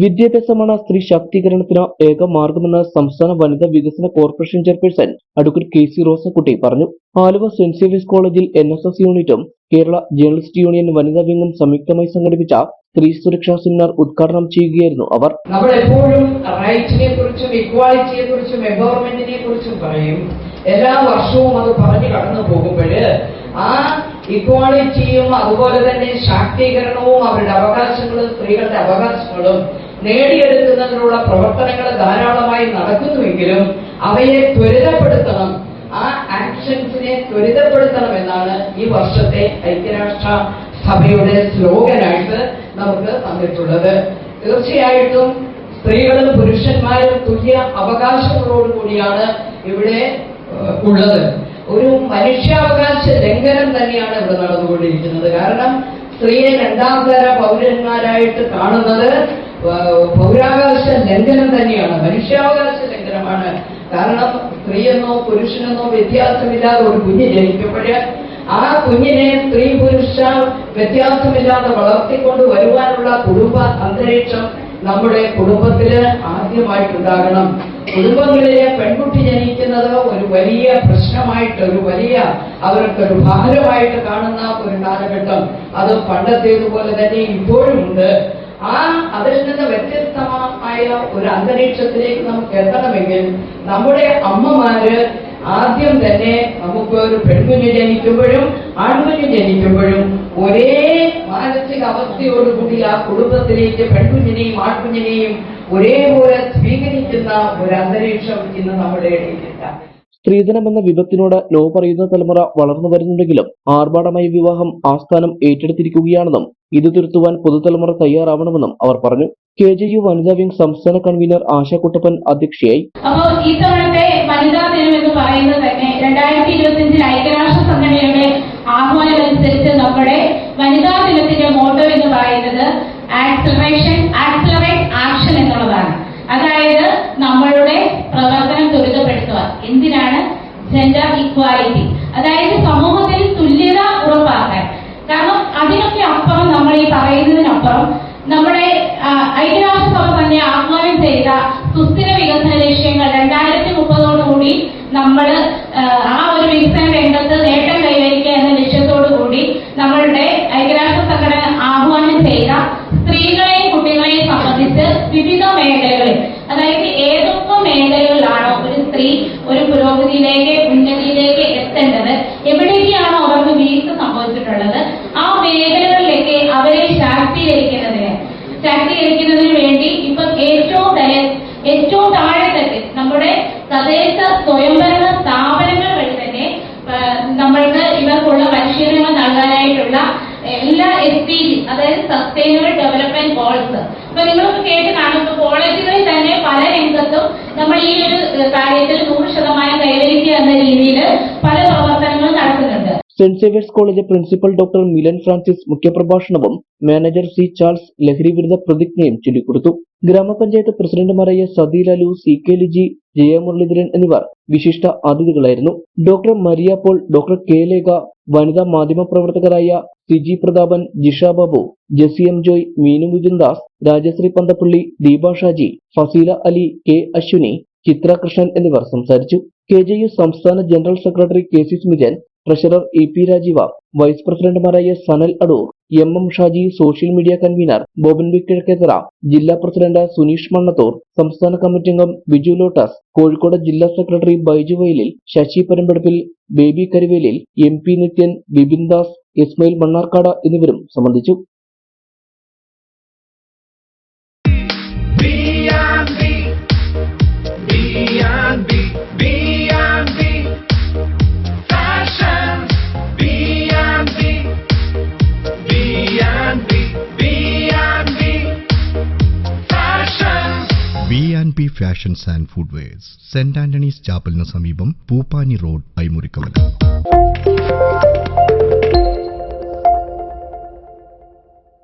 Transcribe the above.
വിദ്യാഭ്യാസമാണ് സ്ത്രീ ശാക്തീകരണത്തിന് ഏക മാർഗമെന്ന് സംസ്ഥാന വനിതാ വികസന corporation chairperson advocate K C Rosakutty പറഞ്ഞു. ആലുവ സെന്റ് സേവിയസ് കോളേജിൽ എൻ എസ് എസ് യൂണിറ്റും കേരള ജേർണലിസ്റ്റ് യൂണിയൻ വനിതാ വിംഗും സംയുക്തമായി സംഘടിപ്പിച്ച സ്ത്രീ സുരക്ഷാ സെമിനാർ ഉദ്ഘാടനം ചെയ്യുകയായിരുന്നു അവർ. നമ്മൾ എപ്പോഴും കുറിച്ചും ഇക്വാലിറ്റിയെ കുറിച്ചും എംപവർമെന്റിനെ കുറിച്ചും പറയും. എല്ലാ വർഷവും അത് പറഞ്ഞു കടന്നു പോകുമ്പോൾ ആ ഇക്വാളിറ്റിയും അതുപോലെ തന്നെ ശാക്തീകരണവും അവരുടെ അവകാശങ്ങളും സ്ത്രീകളുടെ അവകാശങ്ങളും നേടിയെടുക്കുന്നതിനുള്ള പ്രവർത്തനങ്ങൾ ധാരാളമായി നടക്കുന്നുവെങ്കിലും അവയെ ത്വരിതപ്പെടുത്തണം. ആ ആക്ഷൻസിനെ ത്വരിതപ്പെടുത്തണം എന്നാണ് ഈ വർഷത്തെ ഐക്യരാഷ്ട്ര സഭയുടെ സ്ലോഗനായിട്ട് നമുക്ക് തന്നിട്ടുള്ളത്. തീർച്ചയായിട്ടും സ്ത്രീകളും പുരുഷന്മാരും തുല്യ അവകാശങ്ങളോടുകൂടിയാണ് ഇവിടെ ഉള്ളത്. ഒരു മനുഷ്യാവകാശ ലംഘനം തന്നെയാണ് ഇവിടെ നടന്നുകൊണ്ടിരിക്കുന്നത്. കാരണം സ്ത്രീയെ രണ്ടാം തര പൗരന്മാരായിട്ട് കാണുന്നത് ഏഹ്, പൗരാവകാശ ലംഘനം തന്നെയാണ്. മനുഷ്യാവകാശ ലംഘനമാണ്. കാരണം സ്ത്രീയെന്നോ പുരുഷനെന്നോ വ്യത്യാസമില്ലാതെ ഒരു കുഞ്ഞ് ജനിക്കപ്പെടുക ആ കുഞ്ഞിനെ സ്ത്രീ പുരുഷ വ്യത്യാസമില്ലാതെ വളർത്തിക്കൊണ്ട് വരുവാനുള്ള കുടുംബ അന്തരീക്ഷം നമ്മുടെ കുടുംബത്തിൽ ആദ്യമായിട്ടുണ്ടാകണം. കുടുംബങ്ങളിലെ പെൺകുട്ടി ജനിക്കുന്നത് ഒരു വലിയ പ്രശ്നമായിട്ട് ഒരു വലിയ അവർക്കൊരു ഭാരമായിട്ട് കാണുന്ന ഒരു കാലഘട്ടം. അത് പണ്ടത്തേതുപോലെ തന്നെ ഇപ്പോഴും ഉണ്ട്. ആ അതിൽ നിന്ന് വ്യത്യസ്തമായ ഒരു അന്തരീക്ഷത്തിലേക്ക് നമുക്ക് എത്തണമെങ്കിൽ നമ്മുടെ അമ്മമാര് ആദ്യം തന്നെ നമുക്ക് ഒരു പെൺകുഞ്ഞ് ജനിക്കുമ്പോഴും ആൺകുഞ്ഞ് ജനിക്കുമ്പോഴും ഒരേ മാനസിക അവസ്ഥയോടുകൂടി ആ കുടുംബത്തിലേക്ക് പെൺകുഞ്ഞിനെയും ആൺകുഞ്ഞിനെയും ഒരേപോലെ സ്വീകരിക്കുന്ന ഒരു അന്തരീക്ഷം ഇന്ന് നമ്മുടെ ഇടയിലില്ല സ്ത്രീധനം എന്ന വിപത്തിനോട് നോ പറയുന്ന തലമുറ വളർന്നു വരുന്നുണ്ടെങ്കിലും ആർഭാടമായ വിവാഹം ആസ്ഥാനം ഏറ്റെടുത്തിരിക്കുകയാണെന്നും ഇത് തിരുത്തുവാൻ പുതുതലമുറ തയ്യാറാവണമെന്നും അവർ പറഞ്ഞു. കെ ജെ യു വനിതാ വിംഗ് സംസ്ഥാന കൺവീനർ ആശ കുട്ടപ്പൻ അധ്യക്ഷയായി. അപ്പോൾ ഇത്തവണത്തെ വനിതാ ദിനം എന്ന് പറയുന്നത് തന്നെ രണ്ടായിരത്തി ഇരുപത്തിയഞ്ചിൽ ഐക്യരാഷ്ട്ര സംഘടനയുടെ ആഹ്വാനം അനുസരിച്ച് നമ്മുടെ വനിതാ ദിനത്തിന്റെ മോട്ടോ എന്ന് പറയുന്നത് ആക്സലറേഷൻ ആക്സലറേറ്റ് ആക്ഷൻ എന്നുള്ളതാണ്. അതായത് നമ്മളുടെ പ്രവർത്തനം ത്വരിതപ്പെടുത്തുക എന്തിനാണ്? ജെൻഡർ ഇക്വാലിറ്റി അതായത് സമൂഹത്തിൽ തുല്യത ഉറപ്പാക്കാൻ. കാരണം അതിനൊക്കെ അപ്പുറം നമ്മൾ ഈ പറയുന്നതിനപ്പുറം നമ്മുടെ ഐക്യരാഷ്ട്ര ഐക്യരാഷ്ട്രസഭ തന്നെ ആഹ്വാനം ചെയ്ത സുസ്ഥിര വികസന ലക്ഷ്യങ്ങൾ രണ്ടായിരത്തി മുപ്പതോടുകൂടി നമ്മൾ ആ ഒരു വികസന രംഗത്ത് നേട്ടം കൈവരിക്കുക എന്ന ലക്ഷ്യത്തോടു കൂടി നമ്മളുടെ ഐക്യരാഷ്ട്ര സംഘടന ആഹ്വാനം ചെയ്ത സ്ത്രീകളെയും കുട്ടികളെയും സംബന്ധിച്ച് വിവിധ മേഖലകളിൽ അതായത് ആ മേഖലകളിലേക്ക് അവരെ ശാക്തീകരിക്കുന്നതിന്. ശാക്തീകരിക്കുന്നതിന് വേണ്ടി ഇപ്പൊ ഏറ്റവും ഏറ്റവും താഴെ തട്ടിൽ നമ്മുടെ തദ്ദേശ സ്വയംഭരണ സ്ഥാപനങ്ങൾ വഴി തന്നെ നമ്മൾക്ക് ഇവർക്കുള്ള പരിശീലനങ്ങൾ നൽകാനായിട്ടുള്ള എല്ലാ എസ് പി ജി അതായത് സസ്റ്റൈനബിൾ ഡെവലപ്മെന്റ് ഗോൾസ് അപ്പൊ നിങ്ങൾക്ക് കേട്ട് കാണും ഇപ്പൊ കോളേജുകളിൽ തന്നെ പല രംഗത്തും നമ്മൾ ഈ ഒരു കാര്യത്തിൽ നൂറ് ശതമാനം കൈവരിക്കുക എന്ന രീതിയിൽ പല Saint Xavier's college principal doctor Milan Francis മുഖ്യപ്രഭാഷണവും manager C Charles ലഹരി വിരുദ്ധ പ്രതിജ്ഞയും ചൊല്ലിക്കൊടുത്തു. ഗ്രാമപഞ്ചായത്ത് പ്രസിഡന്റുമാരായ സതി ലാലു സി കെ ലിജി ജയ മുരളീധരൻ എന്നിവർ വിശിഷ്ട അതിഥികളായിരുന്നു. Doctor Maria Paul doctor K Lekha വനിതാ മാധ്യമ പ്രവർത്തകരായ Siji Prathapan Jisha Babu Jessy M Joy Meenu Mujundas Rajasree Panthappally Deepa Shaji Faseela Ali K Ashwini Chithra Krishnan എന്നിവർ സംസാരിച്ചു. കെ ജെ യു സംസ്ഥാന general secretary K C Smijan treasurer A P Rajeeva vice പ്രസിഡന്റുമാരായ Sanal Adoor M M Shaji social media convener Boban V Kizhakkethara ജില്ലാ president Suneesh Mannathoor സംസ്ഥാന committee അംഗം Biju lotus Kozhikode ജില്ലാ secretary Baiju Vayalil Sasi Parampeduppil Baby Karuvelil M P Nithyan Bibin Das Ismail Mannarkkad എന്നിവരും സംബന്ധിച്ചു. Fashions and footwears Saint Antony's ചാപ്പലിന് സമീപം Pooppani road ഐമുറിക്കവല